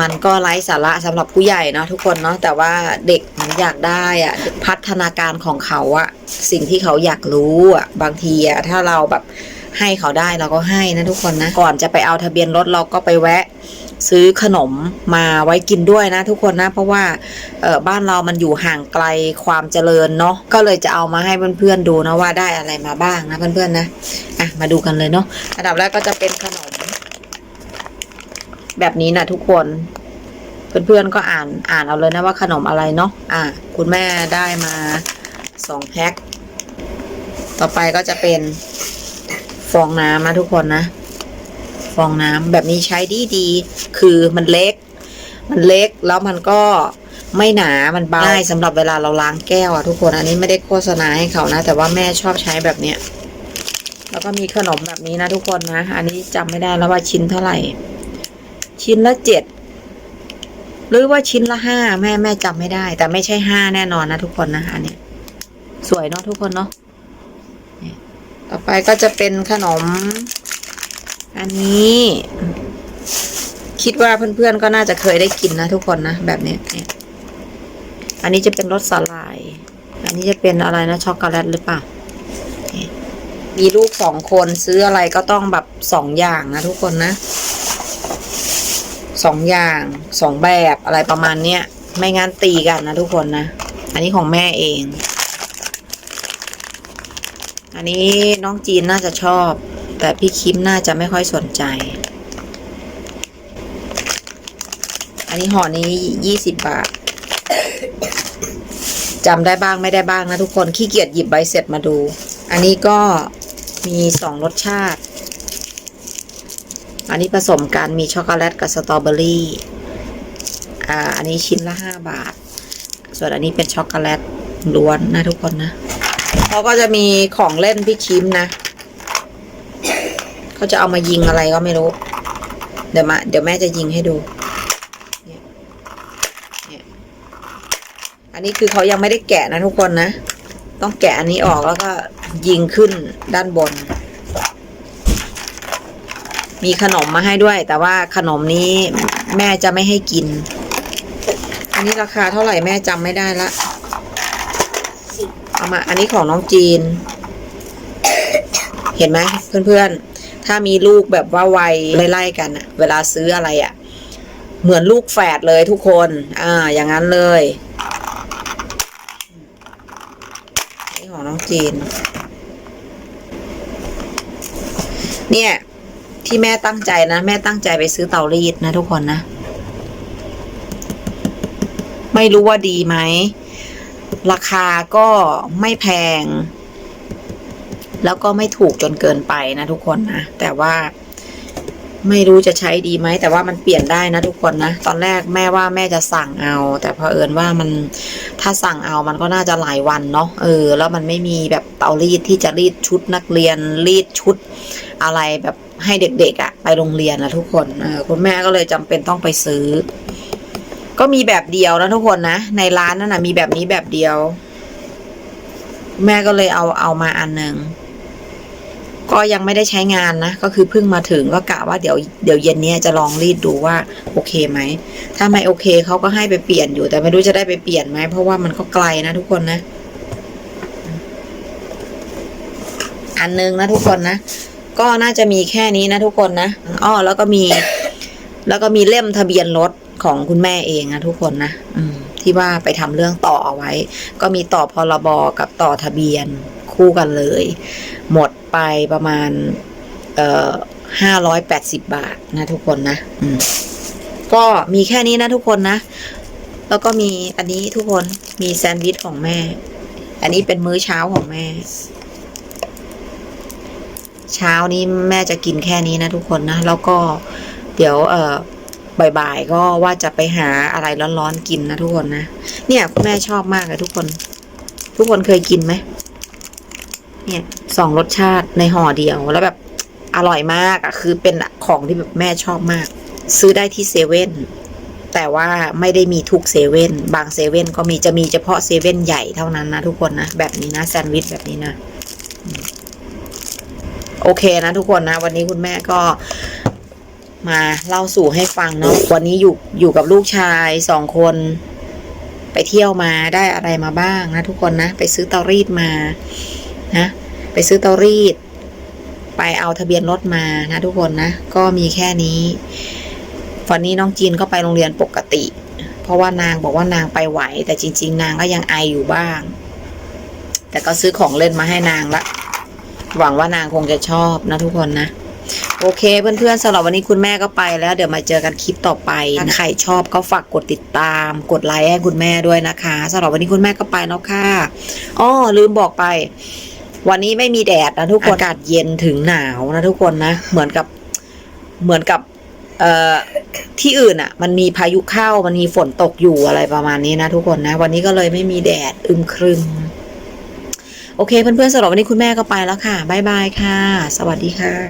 มันก็ไร้สาระสำหรับผู้ใหญ่เนาะทุกคนเนาะแต่ว่าเด็กมันอยากได้อะพัฒนาการของเขาอะสิ่งที่เขาอยากรู้อะบางทีอะถ้าเราแบบให้เขาได้เราก็ให้นะทุกคนนะก่อนจะไปเอาทะเบียนรถเราก็ไปแวะ ซื้อขนมมาไว้กินด้วยนะ ทุกคนนะ เพราะว่าเออบ้านเรามันอยู่ห่างไกลความเจริญเนาะก็เลยจะเอามาให้เพื่อนๆดูนะว่าได้อะไรมาบ้างนะเพื่อนๆนะอะมาดูกันเลยเนาะอันดับแรกก็จะเป็นขนม แบบนี้นะทุกคน เพื่อนๆก็อ่านอ่านเอาเลยนะว่าขนมอะไรเนาะอะคุณแม่ได้มาสองแพ็คต่อไปก็จะเป็นฟองน้ำนะทุกคนนะ ฟองน้ำแบบนี้ใช้ดีดีๆคือมันเล็ก มันเล็กแล้วมันก็ไม่หนา มันเบาง่ายสำหรับเวลาเราล้างแก้วอะทุกคนอันนี้ไม่ได้โฆษณาให้เขานะ แต่ว่าแม่ชอบใช้แบบเนี้ยแล้วก็มีขนมแบบนี้นะทุกคนนะ อันนี้จำไม่ได้แล้วว่าชิ้นเท่าไหร่ ชิ้นละเจ็ดหรือว่าชิ้นละห้าแม่แม่จำไม่ได้ แต่ไม่ใช่ห้าแน่นอนนะทุกคนนะอันนี้สวยเนาะทุกคนเนาะต่อไปก็จะเป็นขนม อันนี้ คิดว่าเพื่อนๆก็น่าจะเคยได้กินนะทุกคนนะแบบนี้เนี่ยอันนี้จะเป็นรสสาหร่าย อันนี้จะเป็นอะไรนะช็อกโกแลตหรือเปล่ามีลูกสองคนซื้ออะไรก็ต้องแบบสองอย่างนะทุกคนนะ สองอย่างสองแบบอะไรประมาณเนี้ยไม่งั้นตีกันนะทุกคนนะ อันนี้ของแม่เอง อันนี้น้องจีนน่าจะชอบ แต่พี่คิมน่าจะไม่ค่อยสนใจ อันนี้ห่อนี้ยี่สิบบาทจำได้บ้างไม่ได้บ้างนะทุกคนขี้เกียจหยิบใบเสร็จมาดู อันนี้ก็มีสองรสชาติ อันนี้ผสมกันมีช็อกโกแลตกับสตรอเบอรี่อ่าอันนี้ชิ้นละห้าบาท ส่วนอันนี้เป็นช็อกโกแลตล้วนนะทุกคนนะเขาก็จะมีของเล่นพี่คิมนะเขาจะเอามายิงอะไรก็ไม่รู้ เดี๋ยวมาเดี๋ยวแม่จะยิงให้ดูเนี่ยเนี่ยอันนี้คือเขายังไม่ได้แกะนะทุกคนนะ ต้องแกะอันนี้ออกแล้วก็ยิงขึ้นด้านบน มีขนมมาให้ด้วย แต่ว่าขนมนี้แม่จะไม่ให้กิน อันนี้ราคาเท่าไหร่แม่จำไม่ได้ละเอามา อันนี้ของน้องจีน เห็นไหมเพื่อนๆ ถ้ามีลูกแบบว่าวัยไล่ๆกันอะเวลาซื้ออะไรอะเหมือนลูกแฝดเลยทุกคน อ่า อย่างนั้นเลยนี่ของน้องจีน เนี่ย ที่แม่ตั้งใจนะ แม่ตั้งใจไปซื้อเตารีดนะทุกคนนะ ไม่รู้ว่าดีไหม ราคาก็ไม่แพง แล้วก็ไม่ถูกจนเกินไปนะทุกคนนะ แต่ว่า ไม่รู้จะใช้ดีไหม แต่ว่ามันเปลี่ยนได้นะทุกคนนะ ตอนแรกแม่ว่าแม่จะสั่งเอา แต่พอเอิญว่ามันถ้าสั่งเอามันก็น่าจะหลายวันเนาะเออ แล้วมันไม่มีแบบเตารีดที่จะรีดชุดนักเรียนรีดชุดอะไรแบบให้เด็กๆอะ่ะ ไปโรงเรียนนะทุกคนเออคุณแม่ก็เลยจำเป็นต้องไปซื้อ ก็มีแบบเดียวนะทุกคนนะ ในร้านนั่นนะมีแบบนี้แบบเดียว แม่ก็เลยเอาเอามาอันหนึ่ง ก็ยังไม่ได้ใช้งานนะ ก็คือเพิ่งมาถึงก็กะว่าเดี๋ยวเดี๋ยวเย็นนี้จะลองรีดดูว่าโอเคไหม ถ้าไม่โอเคเขาก็ให้ไปเปลี่ยนอยู่ แต่ไม่รู้จะได้ไปเปลี่ยนไหม เพราะว่ามันก็ไกลนะทุกคนนะ อันหนึงนะทุกคนนะ ก็น่าจะมีแค่นี้นะทุกคนนะ อ้อแล้วก็มี แล้วก็มีเล่มทะเบียนรถของคุณแม่เองนะทุกคนนะอืมที่ว่าไปทำเรื่องต่อเอาไว้ ก็มีต่อพรบกับต่อทะเบียน คู่กันเลย หมดไปประมาณ เอ่อห้าร้อยแปดสิบบาทนะทุกคนนะก็มีแค่นี้นะทุกคนนะ แล้วก็มีอันนี้ทุกคนมีแซนด์วิชของแม่ อันนี้เป็นมื้อเช้าของแม่ เช้านี้แม่จะกินแค่นี้นะทุกคนนะ แล้วก็เดี๋ยวเอ่อบ่ายๆก็ว่าจะไปหาอะไรร้อนๆกินนะทุกคนนะ เนี่ยคุณแม่ชอบมากเลยทุกคน ทุกคนเคยกินไหม เนี่ยสองรสชาติในห่อเดียวแล้วแบบอร่อยมากอะคือเป็นของที่แบบแม่ชอบมาก ซื้อได้ที่เซเว่นแต่ว่าไม่ได้มีทุกเซเว่นบางเซเว่นก็มีจะมีเฉพาะเซเว่นใหญ่เท่านั้นนะทุกคนนะ แบบนี้นะแซนด์วิชแบบนี้นะ โอเคนะทุกคนนะ วันนี้คุณแม่ก็มาเล่าสู่ให้ฟังเนาะวันนี้อยู่อยู่กับลูกชายสองคน ไปเที่ยวมาได้อะไรมาบ้างนะทุกคนนะ ไปซื้อเตารีดมานะ ไปซื้อเตารีด ไปเอาทะเบียนรถมานะทุกคนนะ ก็มีแค่นี้วันนี้น้องจีนก็ไปโรงเรียนปกติ เพราะว่านางบอกว่านางไปไหว แต่จริง ๆ นางก็ยังไออยู่บ้าง แต่ก็ซื้อของเล่นมาให้นางละ หวังว่านางคงจะชอบนะทุกคนนะโอเคเพื่อนๆสำหรับวันนี้คุณแม่ก็ไปแล้ว เดี๋ยวมาเจอกันคลิปต่อไปถ้าใครชอบก็ฝากกดติดตาม กดไลค์ให้คุณแม่ด้วยนะคะสำหรับวันนี้คุณแม่ก็ไปแล้วค่ะอ้อลืมบอกไป วันนี้ไม่มีแดดนะทุกคนอากาศเย็นถึงหนาวนะทุกคนนะเหมือนกับเหมือนกับเอ่อที่อื่นอะ มันมีพายุเข้ามันมีฝนตกอยู่อะไรประมาณนี้นะทุกคนนะ วันนี้ก็เลยไม่มีแดดอึมครึมโอเคเพื่อนๆสำหรับวันนี้คุณแม่ก็ไปแล้วค่ะบ๊ายบายค่ะ สวัสดีค่ะ